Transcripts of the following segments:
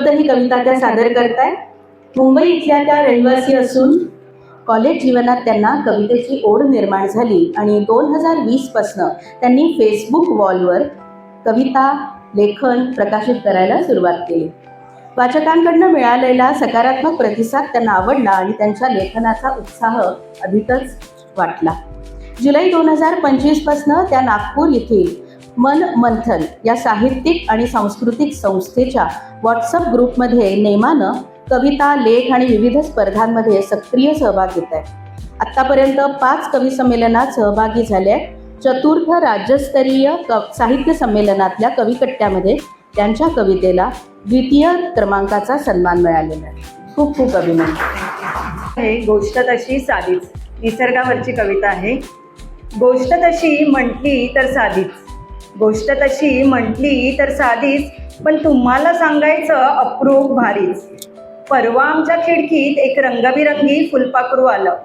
ही कविता त्या सादर करताय. मुंबई इथल्या त्या रहिवासी असून कॉलेज जीवनात त्यांना कवितेची ओढ निर्माण झाली आणि दोन हजार वीसपासनं त्यांनी फेसबुक वॉलवर कविता लेखन प्रकाशित करायला सुरुवात केली. वाचकांकडनं मिळालेला सकारात्मक प्रतिसाद त्यांना आवडला आणि त्यांच्या लेखनाचा उत्साह अधिकच वाटला. जुलै दोन हजार पंचवीसपासनं त्या नागपूर येथील मन मंथन या साहित्यिक आणि सांस्कृतिक संस्थेच्या व्हॉट्सअप ग्रुपमध्ये नेमानं कविता लेख आणि विविध स्पर्धांमध्ये सक्रिय सहभाग घेत आहे आत्तापर्यंत पाच कवी संमेलनात सहभागी झाले आहेत. चतुर्थ राज्यस्तरीय क साहित्य संमेलनातल्या कविकट्ट्यामध्ये त्यांच्या कवितेला द्वितीय क्रमांकाचा सन्मान मिळालेला आहे. खूप खूप अभिमान आहे गोष्ट तशी साधीच निसर्गावरची कविता आहे. गोष्ट तशी म्हटली तर साधीच. गोष्ट तशी म्हटली तर साधीच पण तुम्हाला सांगायचं अप्रूप भारीच. परवा आमच्या खिडकीत एक रंगबिरंगी फुलपाखरू आलं.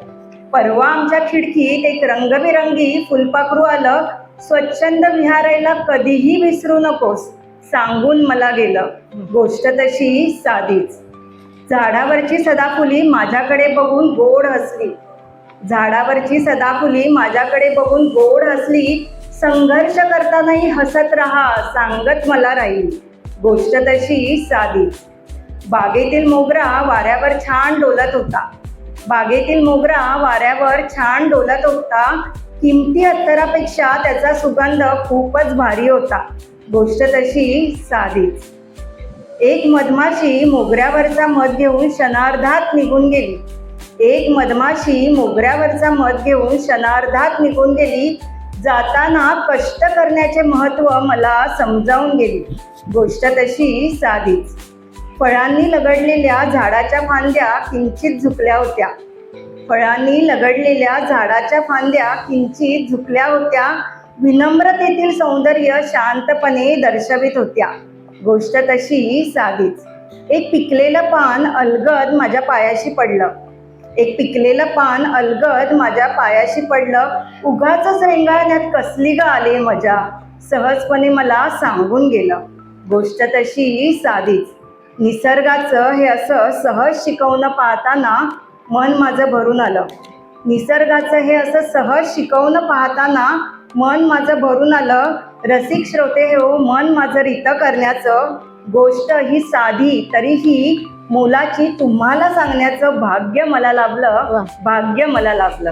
परवा आमच्या खिडकीत एक रंगबिरंगी फुलपाखरू आलं. स्वच्छंद विहारायला कधीही विसरू नकोस सांगून मला गेलं. गोष्ट तशी साधीच. झाडावरची सदाफुली माझ्याकडे बघून गोड हसली. झाडावरची सदाफुली माझ्याकडे बघून गोड हसली. संघर्ष करतानाही हसत राहा सांगत मला राहील. गोष्ट तशी साधीच बागेतील मोगरा वाऱ्यावर छान डोलत होता. बागेतील मोगरा वाऱ्यावर छान डोलत होता. किमती अत्तरापेक्षा त्याचा सुगंध खूपच भारी होता. गोष्ट तशी साधीच एक मधमाशी मोगऱ्यावरचा मध घेऊन क्षणार्धात निघून गेली. एक मधमाशी मोगऱ्यावरचा मध घेऊन क्षणार्धात निघून गेली. जाताना कष्ट करण्याचे महत्त्व मला समजावून गेली. गोष्ट तशी साधीच. फळांनी लगडलेल्या झाडाच्या फांद्या किंचित झुकल्या होत्या. फळांनी लगडलेल्या झाडाच्या फांद्या किंचित झुकल्या होत्या. विनम्रतेतील सौंदर्य शांतपणे दर्शवित होत्या. गोष्ट तशी साधीच. एक पिकलेलं पान अलगद माझ्या पायाशी पडलं. एक पिकलेलं पान अलगद माझ्या पायाशी पडलं. उगाच रेंगाळण्यात कसली ग आली मजा? सहजपणे मला सांगून गेलं. गोष्ट तशी साधीच. निसर्गाचं हे असं सहज शिकवणं पाहताना मन माझं भरून आलं. निसर्गाचं हे असं सहज शिकवणं पाहताना मन माझं भरून आलं. रसिक श्रोते हे हो मन माझं रितं करण्याचं गोष्ट ही साधी तरीही मोलाची तुम्हाला सांगण्याचं भाग्य मला लाभलं. भाग्य मला लाभलं.